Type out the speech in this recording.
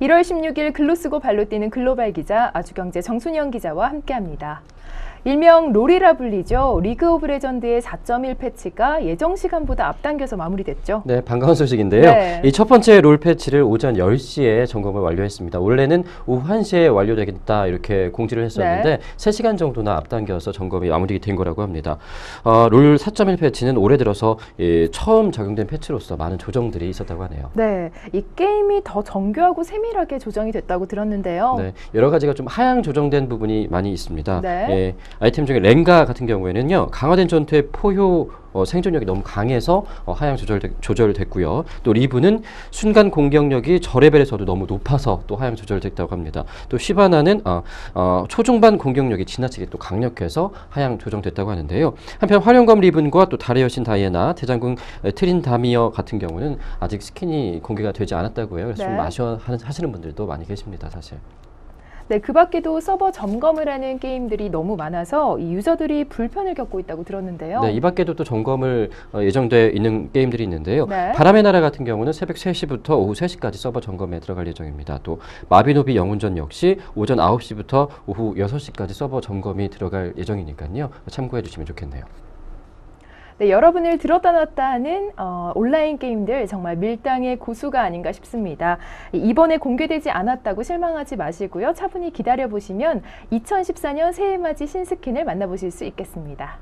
1월 16일 글로 쓰고 발로 뛰는 글로벌 기자 아주경제 정순영 기자와 함께합니다. 일명 롤이라 불리죠. 리그 오브 레전드의 4.1 패치가 예정 시간보다 앞당겨서 마무리됐죠. 네, 반가운 소식인데요. 네. 이 첫 번째 롤 패치를 오전 10시에 점검을 완료했습니다. 원래는 오후 1시에 완료되겠다 이렇게 공지를 했었는데 네. 3시간 정도나 앞당겨서 점검이 마무리된 거라고 합니다. 어, 롤 4.1 패치는 올해 들어서 예, 처음 적용된 패치로서 많은 조정들이 있었다고 하네요. 네, 이 게임이 더 정교하고 세밀하게 조정이 됐다고 들었는데요. 네, 여러 가지가 좀 하향 조정된 부분이 많이 있습니다. 네. 예, 아이템 중에 렌가 같은 경우에는요, 강화된 전투의 포효 어, 생존력이 너무 강해서 어, 하향 조절 조절됐고요. 또 리브는 순간 공격력이 저레벨에서도 너무 높아서 또 하향 조절됐다고 합니다. 또 시바나는 어, 어, 초중반 공격력이 지나치게 또 강력해서 하향 조정됐다고 하는데요. 한편 화룡검 리븐과 또 달의 여신 다이애나, 대장군 에, 트린 다미어 같은 경우는 아직 스킨이 공개가 되지 않았다고 해요. 그래서 네. 좀 아쉬워하시는 분들도 많이 계십니다, 사실. 네, 그 밖에도 서버 점검을 하는 게임들이 너무 많아서 이 유저들이 불편을 겪고 있다고 들었는데요. 네, 이 밖에도 또 점검을 어, 예정돼 있는 게임들이 있는데요. 네. 바람의 나라 같은 경우는 새벽 3시부터 오후 3시까지 서버 점검에 들어갈 예정입니다. 또 마비노비 영웅전 역시 오전 9시부터 오후 6시까지 서버 점검이 들어갈 예정이니까요. 참고해 주시면 좋겠네요. 네, 여러분을 들었다 놨다 하는 어, 온라인 게임들 정말 밀당의 고수가 아닌가 싶습니다. 이번에 공개되지 않았다고 실망하지 마시고요. 차분히 기다려 보시면 2014년 새해맞이 신스킨을 만나보실 수 있겠습니다.